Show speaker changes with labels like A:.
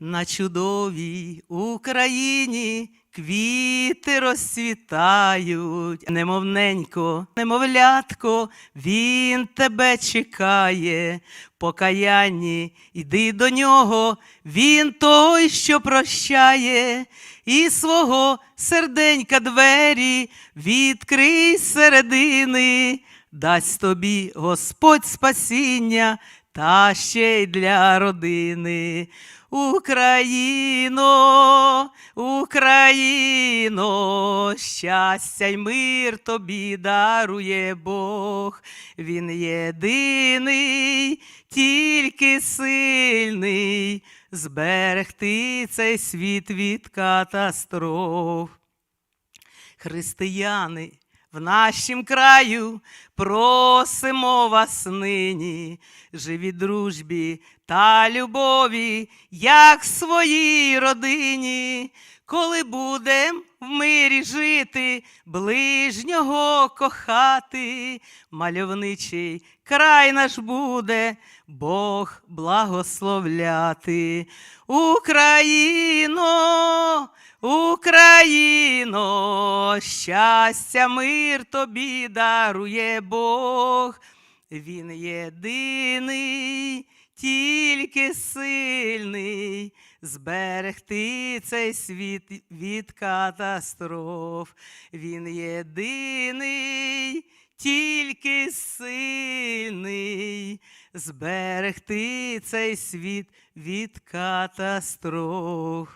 A: На чудовій Україні квіти розцвітають, немовненько, немовлятко, він тебе чекає. Покаянні, йди до нього, він той, що прощає, і свого серденька двері відкрий середини, дасть тобі Господь спасіння та ще й для родини. Україно, Україно, щастя й мир тобі дарує Бог. Він єдиний, тільки сильний, зберегти цей світ від катастроф. Християни, в нашім краю. Просимо вас нині, живі дружбі та любові, як своїй родині, коли будем в мирі жити, ближнього кохати, мальовничий край наш буде, Бог благословляти. Україно, Україно, щастя, мир тобі дарує Бог. Він єдиний, тільки сильний, зберегти цей світ від катастроф. Він єдиний, тільки сильний, зберегти цей світ від катастроф.